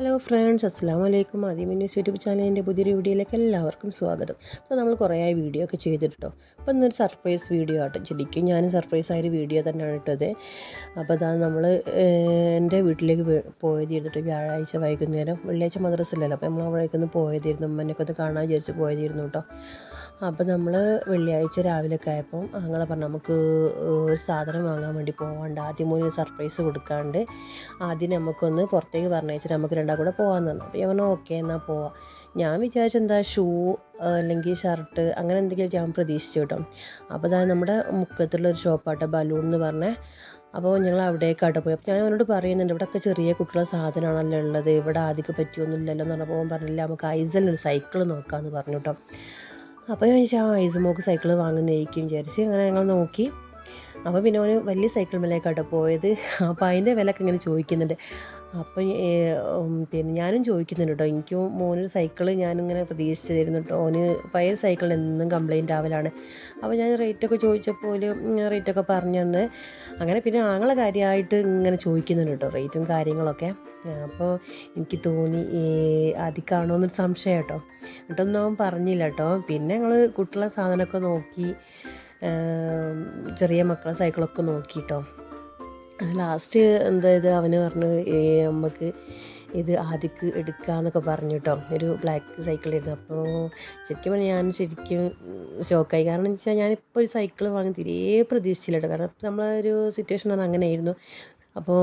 Hello friends അസ്സാം വലൈക്കും ആദ്യം ന്യൂസ് യൂട്യൂബ് ചാനലിന്റെ പുതിയൊരു വീഡിയോയിലേക്ക് എല്ലാവർക്കും സ്വാഗതം. അപ്പോൾ നമ്മൾ കുറേ ആയി വീഡിയോ ഒക്കെ ചെയ്തിട്ടോ അപ്പോൾ ഇന്നൊരു സർപ്രൈസ് വീഡിയോ ആട്ടോ. ശരിക്കും ഞാൻ സർപ്രൈസ് ആയൊരു വീഡിയോ തന്നെയാണ് ഇട്ടത്. അപ്പോൾ അതാ നമ്മൾ എന്റെ വീട്ടിലേക്ക് പോയത് ഇരുന്നിട്ട് വ്യാഴാഴ്ച വൈകുന്നേരം. വെള്ളിയാഴ്ച മദ്രസയിലല്ലോ? അപ്പോൾ നമ്മൾ അവിടേക്ക് ഒന്ന് പോയതായിരുന്നു. ഉമ്മനെയൊക്കെ ഒന്ന് കാണാൻ വിചാരിച്ച് പോയതായിരുന്നു കേട്ടോ. അപ്പോൾ നമ്മൾ വെള്ളിയാഴ്ച രാവിലെ ഒക്കെ ആയപ്പം അങ്ങനെ പറഞ്ഞു നമുക്ക് ഒരു സാധനം വാങ്ങാൻ വേണ്ടി പോകാണ്ട് ആദ്യം ഒരു സർപ്രൈസ് കൊടുക്കാണ്ട് ആദ്യം നമുക്കൊന്ന് പുറത്തേക്ക് പറഞ്ഞയച്ചിട്ട് നമുക്ക് രണ്ടാം കൂടെ പോകാൻ തന്നു അപ്പോൾ ഞാൻ പറഞ്ഞു ഓക്കെ എന്നാൽ പോവാം. ഞാൻ വിചാരിച്ച എന്താ ഷൂ അല്ലെങ്കിൽ ഷർട്ട് അങ്ങനെ എന്തെങ്കിലും ഞാൻ പ്രതീക്ഷിച്ചു കേട്ടോ. അപ്പോൾ അതായത് നമ്മുടെ മുക്കത്തുള്ള ഒരു ഷോപ്പാട്ടോ ബലൂൺ എന്ന് പറഞ്ഞേ. അപ്പോൾ ഞങ്ങൾ അവിടേക്കാട്ടോ പോയി. അപ്പോൾ ഞാൻ അവനോട് പറയുന്നുണ്ട് ഇവിടെയൊക്കെ ചെറിയ കുട്ടികളുടെ സാധനമാണല്ലോ ഉള്ളത്. ഇവിടെ ആദ്യമൊക്കെ പറ്റുമൊന്നുമില്ലല്ലോ എന്ന് പറഞ്ഞപ്പോൾ പറഞ്ഞില്ല നമുക്ക് ഐസലിനൊരു സൈക്കിൾ നോക്കാമെന്ന് പറഞ്ഞു കേട്ടോ. അപ്പോൾ ഞാൻ ചോദിച്ചാൽ ആ ഐസുമോക്ക് സൈക്കിൾ വാങ്ങുന്നതായിരിക്കും വിചാരിച്ച് അങ്ങനെ ഞങ്ങൾ നോക്കി. അപ്പോൾ പിന്നെ അവന് വലിയ സൈക്കിൾ മേലേക്കാട്ടോ പോയത്. അപ്പോൾ അതിന്റെ വിലക്ക് ഇങ്ങനെ ചോദിക്കുന്നുണ്ട്. അപ്പം പിന്നെ ഞാനും ചോദിക്കുന്നുണ്ട് കേട്ടോ എനിക്കും മോനൊരു സൈക്കിൾ ഞാനിങ്ങനെ പ്രതീക്ഷിച്ചു തരുന്നു കേട്ടോ ഓന് പഴയ സൈക്കിളിന് എന്നും കംപ്ലൈന്റ് ആവലാണ്. അപ്പോൾ ഞാൻ റേറ്റൊക്കെ ചോദിച്ചപ്പോൾ റേറ്റൊക്കെ പറഞ്ഞു തന്ന് അങ്ങനെ പിന്നെ ആങ്ങളെ കാര്യമായിട്ട് ഇങ്ങനെ ചോദിക്കുന്നുണ്ട് കേട്ടോ റേറ്റും കാര്യങ്ങളൊക്കെ. അപ്പോൾ എനിക്ക് തോന്നി ആദ്യക്കാണോ എന്നൊരു സംശയം കേട്ടോ എന്നിട്ടൊന്നും അവൻ പറഞ്ഞില്ല കേട്ടോ പിന്നെ ഞങ്ങൾ കുട്ടികളെ സാധനമൊക്കെ നോക്കി. ചെറിയ മക്കളെ സൈക്കിളൊക്കെ നോക്കിയിട്ടോ ലാസ്റ്റ് എന്താ ഇത് അവന് പറഞ്ഞു നമുക്ക് ഇത് ആദ്യക്ക് എടുക്കാന്നൊക്കെ പറഞ്ഞു കേട്ടോ ഒരു ബ്ലാക്ക് സൈക്കിളായിരുന്നു അപ്പോൾ ശരിക്കും പറഞ്ഞാൽ ഞാൻ ശരിക്കും ഷോക്കായി കാരണം എന്ന് വെച്ചാൽ ഞാനിപ്പോൾ ഒരു സൈക്കിൾ വാങ്ങി തീരെ പ്രതീക്ഷിച്ചില്ല കേട്ടോ കാരണം നമ്മളൊരു സിറ്റുവേഷൻ പറഞ്ഞാൽ അങ്ങനെയായിരുന്നു. അപ്പോൾ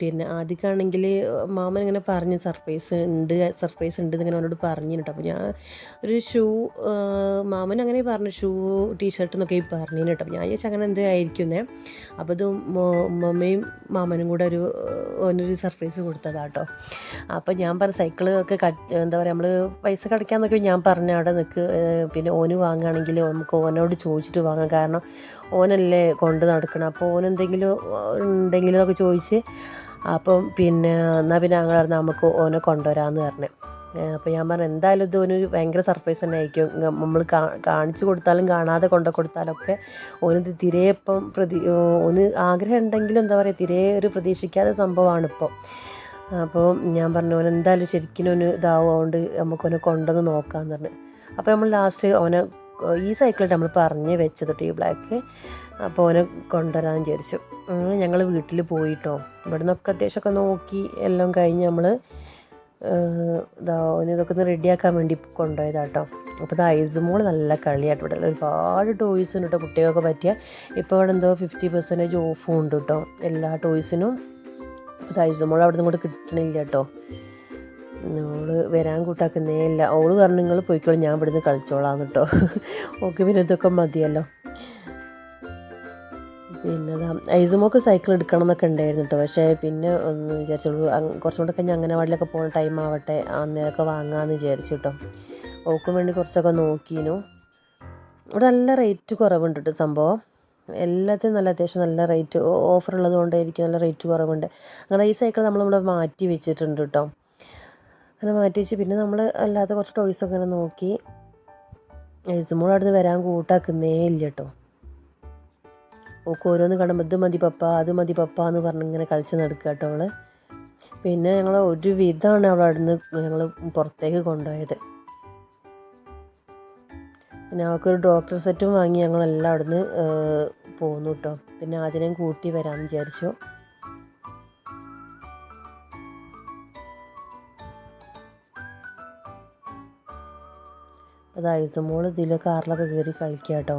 പിന്നെ ആദ്യക്കാണെങ്കിൽ മാമൻ ഇങ്ങനെ പറഞ്ഞ് സർപ്രൈസ് ഉണ്ട് സർപ്രൈസ് ഉണ്ട് എന്നിങ്ങനെ അവനോട് പറഞ്ഞു കേട്ടോ അപ്പോൾ ഞാൻ ഒരു ഷൂ മാമൻ അങ്ങനെ പറഞ്ഞു ഷൂ ടീഷർട്ട് എന്നൊക്കെ പറഞ്ഞു കേട്ടോ ഞാൻ ചോദിച്ചാൽ അങ്ങനെ എന്ത് ആയിരിക്കുന്നേ അപ്പോൾ ഇത് ഉമ്മയും മാമനും കൂടെ ഒരു അവനൊരു സർപ്രൈസ് കൊടുത്തതാട്ടോ അപ്പോൾ ഞാൻ പറഞ്ഞ സൈക്കിൾ ഒക്കെ എന്താ പറയുക നമ്മൾ പൈസ കടയ്ക്കാന്നൊക്കെ ഞാൻ പറഞ്ഞ അവിടെ നിൽക്ക് പിന്നെ ഓന് വാങ്ങുകയാണെങ്കിൽ നമുക്ക് ഓനോട് ചോദിച്ചിട്ട് വാങ്ങാം. കാരണം ഓനല്ലേ കൊണ്ട് നടക്കണം. അപ്പോൾ ഓനെന്തെങ്കിലും ഉണ്ടെങ്കിലും ഒക്കെ ചോദിച്ച് അപ്പം പിന്നെ എന്നാൽ പിന്നെ ഞങ്ങൾ പറഞ്ഞാൽ നമുക്ക് ഓനെ കൊണ്ടുവരാമെന്ന് പറഞ്ഞു. അപ്പോൾ ഞാൻ പറഞ്ഞു എന്തായാലും ഇത് ഓനൊരു ഭയങ്കര സർപ്രൈസ് തന്നെ ആയിരിക്കും. നമ്മൾ കാണിച്ചു കൊടുത്താലും കാണാതെ കൊണ്ടു കൊടുത്താലൊക്കെ ഓനിത് തിരെ ഇപ്പം പ്രതി ഓന് ആഗ്രഹം ഉണ്ടെങ്കിലും എന്താ പറയുക തിരെ ഒരു പ്രതീക്ഷിക്കാത്ത സംഭവമാണ് ഇപ്പോൾ അപ്പോൾ ഞാൻ പറഞ്ഞു ഓൻ എന്തായാലും ശരിക്കും ഒന്ന് ഇതാവും അതുകൊണ്ട് നമുക്കൊന്ന് കൊണ്ടുവന്ന് നോക്കാമെന്ന് പറഞ്ഞു. അപ്പോൾ നമ്മൾ ലാസ്റ്റ് ഓനെ ഈ സൈക്കിൾ നമ്മൾ പറഞ്ഞ് വെച്ചത് ടി ബ്ലാക്ക് അപ്പോൾ അവനെ കൊണ്ടുവരാൻ വിചാരിച്ചു. അങ്ങനെ ഞങ്ങൾ വീട്ടിൽ പോയിട്ടോ. ഇവിടെ നിന്നൊക്കെ അത്യാവശ്യമൊക്കെ നോക്കി എല്ലാം കഴിഞ്ഞ് നമ്മൾ ഇതാ ഇതൊക്കെ ഒന്ന് റെഡിയാക്കാൻ വേണ്ടി കൊണ്ടുപോയതാട്ടോ. അപ്പോൾ ഇത് ഐസുമോൾ നല്ല കളിയാട്ടോ. ഇവിടെ ഒരുപാട് ടോയ്സ് ഉണ്ട് കേട്ടോ കുട്ടികൾക്ക് പറ്റിയ ഇപ്പോൾ ഇവിടെ എന്തോ ഫിഫ്റ്റി പെർസെന്റേജ് ഓഫും ഉണ്ട് കേട്ടോ എല്ലാ ടോയ്സിനും അപ്പോൾ ഐസുമോൾ അവിടെ നിന്ന് കൂടെ കിട്ടണില്ല കേട്ടോ ഓൾ വരാൻ കൂട്ടാക്കുന്നേ ഇല്ല. ഓൾ പറഞ്ഞു നിങ്ങൾ പോയിക്കോളൂ ഞാൻ ഇവിടുന്ന് കളിച്ചോളാം കേട്ടോ ഓക്കെ പിന്നെ ഇതൊക്കെ മതിയല്ലോ. പിന്നെ ഐസുമോക്ക് സൈക്കിൾ എടുക്കണം എന്നൊക്കെ ഉണ്ടായിരുന്നു കേട്ടോ പക്ഷേ പിന്നെ ഒന്ന് വിചാരിച്ചുള്ളൂ അങ് കുറച്ചും കൂടെ കഴിഞ്ഞ് അംഗനവാടിയിലൊക്കെ പോകുന്ന ടൈം ആവട്ടെ അന്നേരമൊക്കെ വാങ്ങാമെന്ന് വിചാരിച്ചു കേട്ടോ ഓക്കും വേണ്ടി കുറച്ചൊക്കെ നോക്കീനു. ഇവിടെ നല്ല റേറ്റ് കുറവുണ്ട് കേട്ടോ സംഭവം. എല്ലാത്തിനും നല്ല അത്യാവശ്യം നല്ല റേറ്റ് ഓഫർ ഉള്ളത് കൊണ്ടായിരിക്കും നല്ല റേറ്റ് കുറവുണ്ട്. അങ്ങനെ ഈ സൈക്കിൾ നമ്മൾ ഇവിടെ മാറ്റി വെച്ചിട്ടുണ്ട് കേട്ടോ അങ്ങനെ മാറ്റി വെച്ച് പിന്നെ നമ്മൾ അല്ലാത്ത കുറച്ച് ടോയ്സൊക്കെ ഇങ്ങനെ നോക്കി. ഐസുമോൾ അവിടെ നിന്ന് വരാൻ കൂട്ടാക്കുന്നേ ഇല്ല കേട്ടോ ഓക്ക് ഓരോന്ന് കാണുമ്പോൾ ഇത് മതി പപ്പ അത് മതി പപ്പ എന്ന് പറഞ്ഞ് ഇങ്ങനെ കളിച്ച് നടക്കുക കേട്ടോ അവൾ. പിന്നെ ഞങ്ങൾ ഒരു വിധമാണ് അവൾ അവിടെ നിന്ന് ഞങ്ങൾ പുറത്തേക്ക് കൊണ്ടുപോയത്. പിന്നെ അവൾക്കൊരു ഡോക്ടർ സെറ്റും വാങ്ങി ഞങ്ങളെല്ലാം അവിടെ നിന്ന് പോന്നു കേട്ടോ പിന്നെ അതിനെയും കൂട്ടി വരാമെന്ന് വിചാരിച്ചു. അതായത് മോൾ ഇതിൽ കാറിലൊക്കെ കയറി കളിക്കുക കേട്ടോ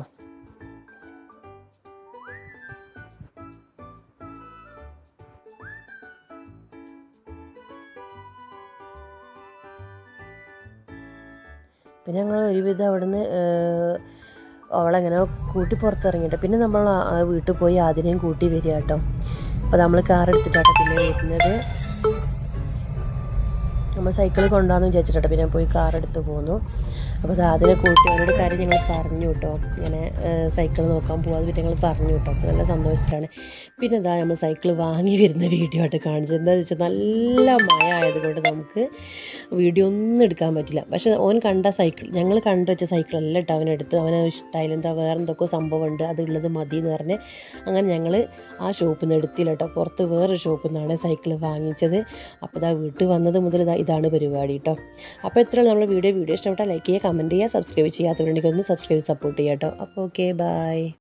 പിന്നെ ഞങ്ങൾ ഒരുവിധം അവിടുന്ന് അവളങ്ങനെ കൂട്ടി പുറത്തിറങ്ങിയിട്ട്. പിന്നെ നമ്മൾ വീട്ടിൽ പോയി അതിനെയും കൂട്ടി വരിക കേട്ടോ അപ്പോൾ നമ്മൾ കാർ എടുത്തിട്ടാണ് പിന്നെ വരുന്നത്. നമ്മൾ സൈക്കിൾ കൊണ്ടാന്ന് വിചാരിച്ചിട്ടോ പിന്നെ പോയി കാർ എടുത്ത് പോന്നു. അപ്പോൾ അത് അതിനെ കൂട്ടി അവരോട് കാര്യം ഞങ്ങൾ പറഞ്ഞു കേട്ടോ. ഇങ്ങനെ സൈക്കിൾ നോക്കാൻ പോകാതെ പിന്നെ ഞങ്ങൾ പറഞ്ഞു കേട്ടോ. അപ്പോൾ നല്ല സന്തോഷത്തിലാണ്. പിന്നെ ഇതാ നമ്മൾ സൈക്കിൾ വാങ്ങി വരുന്ന വീഡിയോ ആയിട്ട് കാണിച്ചത്. എന്താണെന്ന് വെച്ചാൽ നല്ല മഴ ആയതുകൊണ്ട് നമുക്ക് വീഡിയോ ഒന്നും എടുക്കാൻ പറ്റില്ല. പക്ഷേ ഓൻ കണ്ട സൈക്കിൾ ഞങ്ങൾ കണ്ടു വെച്ച സൈക്കിൾ എല്ലാം കേട്ടോ അവനെടുത്ത് അവനെ ഇഷ്ടമായാലും എന്താ വേറെ എന്തൊക്കെ സംഭവമുണ്ട്. അതുള്ളത് മതി എന്ന് പറഞ്ഞ് അങ്ങനെ ഞങ്ങൾ ആ ഷോപ്പിൽ നിന്ന് എടുത്തില്ല കേട്ടോ. പുറത്ത് വേറൊരു ഷോപ്പിൽ നിന്നാണ് സൈക്കിൾ വാങ്ങിച്ചത്. അപ്പോൾ ഇതാ വീട്ടിൽ വന്നത് മുതൽ ഇതാ ഇതാണ് പരിപാടി കേട്ടോ അപ്പോൾ എത്ര നമ്മൾ വീഡിയോ വീഡിയോ ഇഷ്ടപ്പെട്ടാൽ ലൈക്ക് ചെയ്യുക കമന്റ് ചെയ്യുക സബ്സ്ക്രൈബ് ചെയ്യാത്തവരുണ്ടെങ്കിൽ ഒന്ന് സബ്സ്ക്രൈബ് സപ്പോർട്ട് ചെയ്യാം കേട്ടോ അപ്പോൾ ഓക്കെ ബൈ